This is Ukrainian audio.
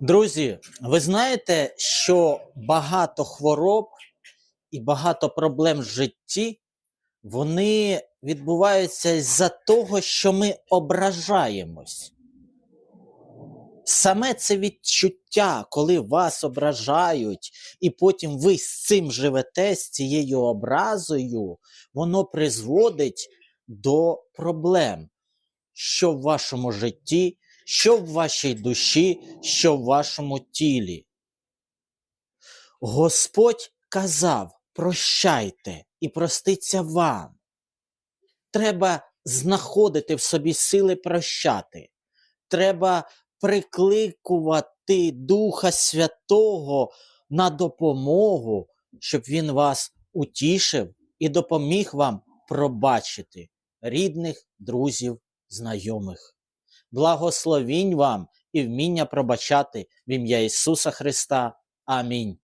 Друзі, ви знаєте, що багато хвороб і багато проблем в житті вони відбуваються з-за того, що ми ображаємось. Саме це відчуття, коли вас ображають, і потім ви з цим живете, з цією образою, воно призводить до проблем, що в вашому житті, що в вашій душі, що в вашому тілі. Господь казав: прощайте і проститься вам. Треба знаходити в собі сили прощати. Треба прикликувати Духа Святого на допомогу, щоб Він вас утішив і допоміг вам пробачити рідних, друзів, знайомих. Благословінь вам і вміння пробачати в ім'я Ісуса Христа. Амінь.